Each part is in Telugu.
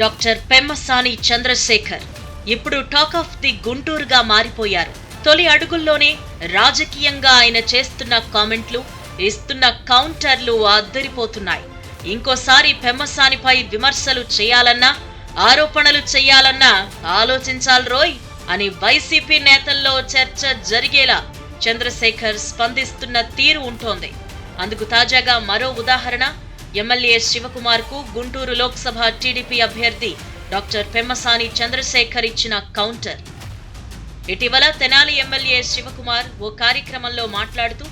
డాక్టర్ పెమ్మసాని చంద్రశేఖర్. ఇప్పుడు టాక్ ఆఫ్ ది గుంటూరుగా మారిపోయారు. తొలి అడుగుల్లోనే రాజకీయంగా ఆయన చేస్తున్న కామెంట్లు ఇస్తున్న కౌంటర్లు అద్దరిపోతున్నాయి ఇంకోసారి పెమ్మసానిపై విమర్శలు చేయాలన్నా ఆరోపణలు చేయాలన్నా ఆలోచించాలి రోయ్ అని వైసీపీ నేతల్లో చర్చ జరిగేలా చంద్రశేఖర్ స్పందిస్తున్న తీరు ఉంటోంది. అందుకు తాజాగా మరో ఉదాహరణ ఎమ్మెల్యే శివకుమార్కు గుంటూరు లోక్సభ టీడీపీ అభ్యర్థి డాక్టర్ పెమ్మసాని చంద్రశేఖర్ ఇచ్చిన కౌంటర్. ఇటీవల తెనాలి ఎమ్మెల్యే శివకుమార్ ఓ కార్యక్రమంలో మాట్లాడుతూ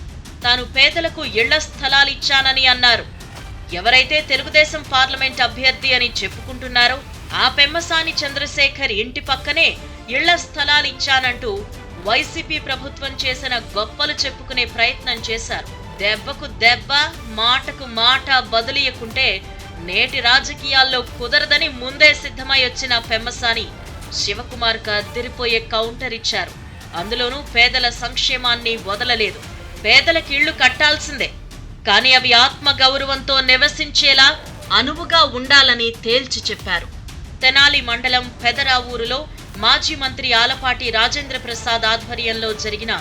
తాను పేదలకు ఇళ్ళ స్థలాలు ఇచ్చానని అన్నారు. ఎవరైతే తెలుగుదేశం పార్లమెంట్ అభ్యర్థి అని చెప్పుకుంటున్నారో ఆ పెమ్మసాని చంద్రశేఖర్ ఇంటి పక్కనే ఇళ్ళ స్థలాలు ఇచ్చానంటూ వైసీపీ ప్రభుత్వం చేసిన గొప్పలు చెప్పుకునే ప్రయత్నం చేశారు. దెబ్బకు దెబ్బ మాటకు మాట బదులియకుంటే నేటి రాజకీయాల్లో కుదరదని ముందే సిద్ధమై వచ్చిన పెమ్మసాని శివకుమార్కు అద్దరిపోయే కౌంటర్ ఇచ్చారు. అందులోనూ పేదల సంక్షేమాన్ని వదలలేదు. పేదలకు ఇళ్ళు కట్టాల్సిందే. కానీ అవి ఆత్మ గౌరవంతో నివసించేలా అనువుగా ఉండాలని తేల్చి చెప్పారు. తెనాలి మండలం పెదరావూరులో మాజీ మంత్రి ఆలపాటి రాజేంద్ర ప్రసాద్ ఆధ్వర్యంలో జరిగిన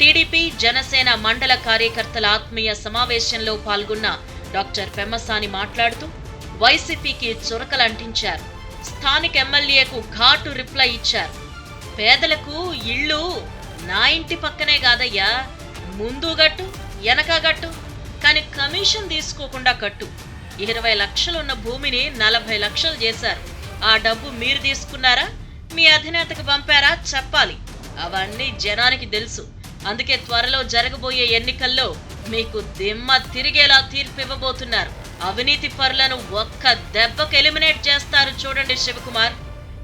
టీడీపీ జనసేన మండల కార్యకర్తల ఆత్మీయ సమావేశంలో పాల్గొన్న డాక్టర్ పెమ్మసాని మాట్లాడుతూ వైసీపీకి చురకలంటించారు స్థానిక ఎమ్మెల్యేకు ఘాటు రిప్లై ఇచ్చారు. పేదలకు ఇళ్ళు నా ఇంటి పక్కనే కాదయ్యా. ముందు గట్టు వెనక గట్టు కానీ కమిషన్ తీసుకోకుండా కట్టు. ఇరవై లక్షలున్న భూమిని నలభై లక్షలు చేశారు. ఆ డబ్బు మీరు తీసుకున్నారా? మీ అధినేతకు పంపారా? చెప్పాలి. అవన్నీ జనానికి తెలుసు. అందుకే త్వరలో జరగబోయే ఎన్నికల్లో మీకు దిమ్మ తిరిగేలా తీర్పు ఇవ్వబోతున్నారు అవినీతి పరులను ఒక్క దెబ్బకు ఎలిమినేట్ చేస్తారు చూడండి శివకుమార్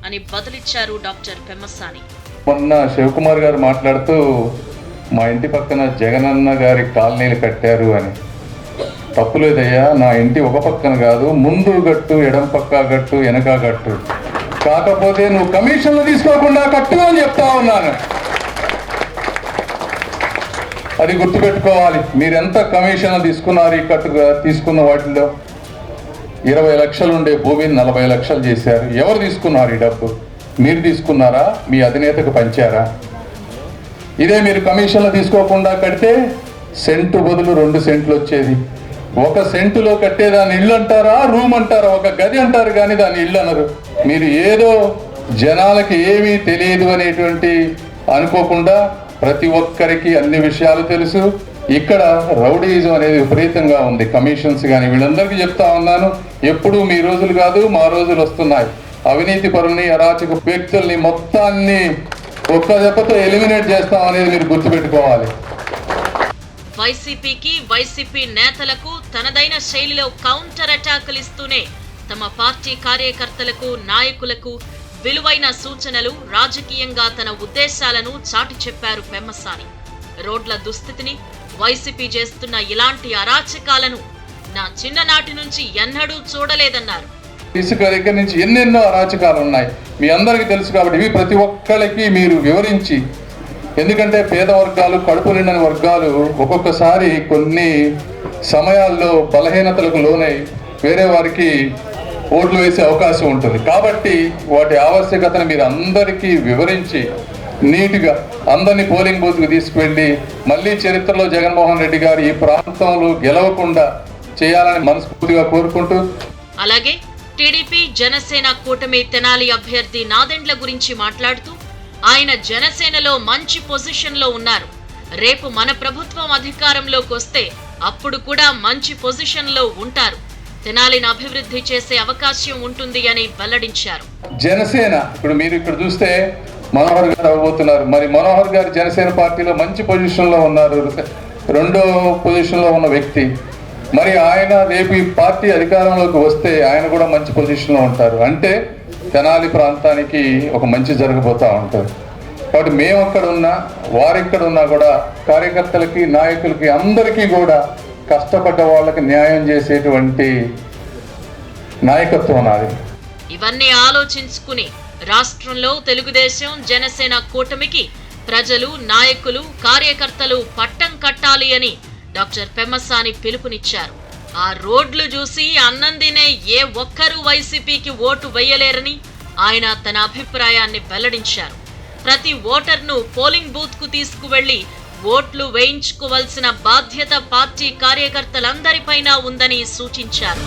అని బదులిచ్చారు డాక్టర్ పెమ్మసాని. మొన్న శివకుమార్ గారు మాట్లాడుతూ మా ఇంటి పక్కన జగనన్న గారి కాలనీలు కట్టారు అని. తప్పులేదయ్యా నా ఇంటి ఒక పక్కన కాదు ముందు గట్టు ఎడం పక్క గట్టు వెనక గట్టు. కాకపోతే నువ్వు కమిషన్లు తీసుకోకుండా కట్టు అని చెప్తా ఉన్నాను. అది గుర్తుపెట్టుకోవాలి. మీరెంత కమిషన్లు తీసుకున్నారు ఈ తీసుకున్న వాటిలో? ఇరవై లక్షలు ఉండే భూమిని నలభై లక్షలు చేశారు. ఎవరు తీసుకున్నారు ఈ డబ్బు? మీరు తీసుకున్నారా? మీ అధినేతకు పంచారా? ఇదే మీరు కమిషన్లు తీసుకోకుండా కడితే సెంటు బదులు రెండు సెంట్లు వచ్చేది. ఒక సెంటులో కట్టే దాన్ని ఇల్లు అంటారా? రూమ్ అంటారా? ఒక గది అంటారు కానీ దాన్ని ఇల్లు అనరు. మీరు ఏదో జనాలకి ఏమీ తెలియదు అనేటువంటి అనుకోకుండా ప్రతి ఒక్కరికి అన్ని విషయాలు తెలుసు. ఇక్కడ రౌడీజం అనేది విపరీతంగా ఉంది. కమిషన్స్ కానీ వీళ్ళందరికీ చెప్తా ఉన్నాను. ఎప్పుడు మీ రోజులు కాదు మా రోజులు వస్తున్నాయి. అవినీతి పరుల్ని అరాచక వ్యక్తుల్ని మొత్తాన్ని ఒక్క దెబ్బతో ఎలిమినేట్ చేస్తాం అనేది మీరు గుర్తుపెట్టుకోవాలి. వైసీపీకి వైసీపీ నేతలకు తనదైన శైలిలో కౌంటర్ అటాకులు ఇస్తూనే తమ పార్టీ కార్యకర్తలకు నాయకులకు విలువైన సూచనలు రాజకీయంగా తన ఉద్దేశాలను చాటి చెప్పారు పెమ్మసాని రోడ్ల దుస్థితిని వైసీపీ చేస్తున్న ఇలాంటి అరాచకాలను నా చిన్ననాటి నుంచి ఎన్నడూ చూడలేదన్నారు. ఇసుక దగ్గర నుంచి ఎన్నెన్నో అరాచకాలు ఉన్నాయి మీ అందరికీ తెలుసు కాబట్టి ఇవి ప్రతి ఒక్కరికి మీరు వివరించి ఎందుకంటే పేద వర్గాలు కడుపు నిండని వర్గాలు ఒక్కొక్కసారి కొన్ని సమయాల్లో బలహీనతలకు లోనై వేరే వారికి ఓట్లు వేసే అవకాశం ఉంటుంది. కాబట్టి వాటి ఆవశ్యకతను మీరు అందరికీ వివరించి నీట్గా అందరినీ పోలింగ్ బూత్కి తీసుకువెళ్ళి మళ్ళీ చరిత్రలో జగన్మోహన్ రెడ్డి గారు ఈ ప్రాంతంలో గెలవకుండా చేయాలని మనస్ఫూర్తిగా కోరుకుంటూ అలాగే టీడీపీ జనసేన కూటమి తెనాలి అభ్యర్థి నాదెండ్ల గురించి మాట్లాడుతూ ఆయన జనసేనలో మంచి పొజిషన్లో ఉన్నారు. రేపు మన ప్రభుత్వం అధికారంలోకి వస్తే అప్పుడు కూడా మంచి పొజిషన్లో ఉంటారు. తెనాలిని అభివృద్ధి చేసే అవకాశం ఉంటుంది అని వెల్లడించారు. జనసేన ఇప్పుడు మీరు ఇక్కడ చూస్తే మనోహర్ గారు అవ్వబోతున్నారు. మరి మనోహర్ గారు జనసేన పార్టీలో మంచి పొజిషన్లో ఉన్నారు. రెండో పొజిషన్లో ఉన్న వ్యక్తి. మరి ఆయన రేపు ఈ పార్టీ అధికారంలోకి వస్తే ఆయన కూడా మంచి పొజిషన్లో ఉంటారు. అంటే తెనాలి ప్రాంతానికి ఒక మంచి జరగబోతూ ఉంటుంది. కాబట్టి మేము అక్కడ ఉన్నా వారెక్కడ ఉన్నా కూడా కార్యకర్తలకి నాయకులకి అందరికీ కూడా కష్టపడ్డ వాళ్ళకి న్యాయం చేసేటువంటి నాయకత్వం నాది. ఇవన్నీ ఆలోచించుకుని రాష్ట్రంలో తెలుగుదేశం జనసేన కూటమికి ప్రజలు నాయకులు కార్యకర్తలు పట్టం కట్టాలి అని డాక్టర్ పెమ్మసాని పిలుపునిచ్చారు. ఆ రోడ్లు చూసి అన్నం తినే ఏ ఒక్కరూ వైసీపీకి ఓటు వేయలేరని ఆయన తన అభిప్రాయాన్ని వెల్లడించారు. ప్రతి ఓటర్ను పోలింగ్ బూత్కు తీసుకువెళ్ళి ఓట్లు వేయించుకోవాల్సిన బాధ్యత పార్టీ కార్యకర్తలందరిపైన ఉందని సూచించారు.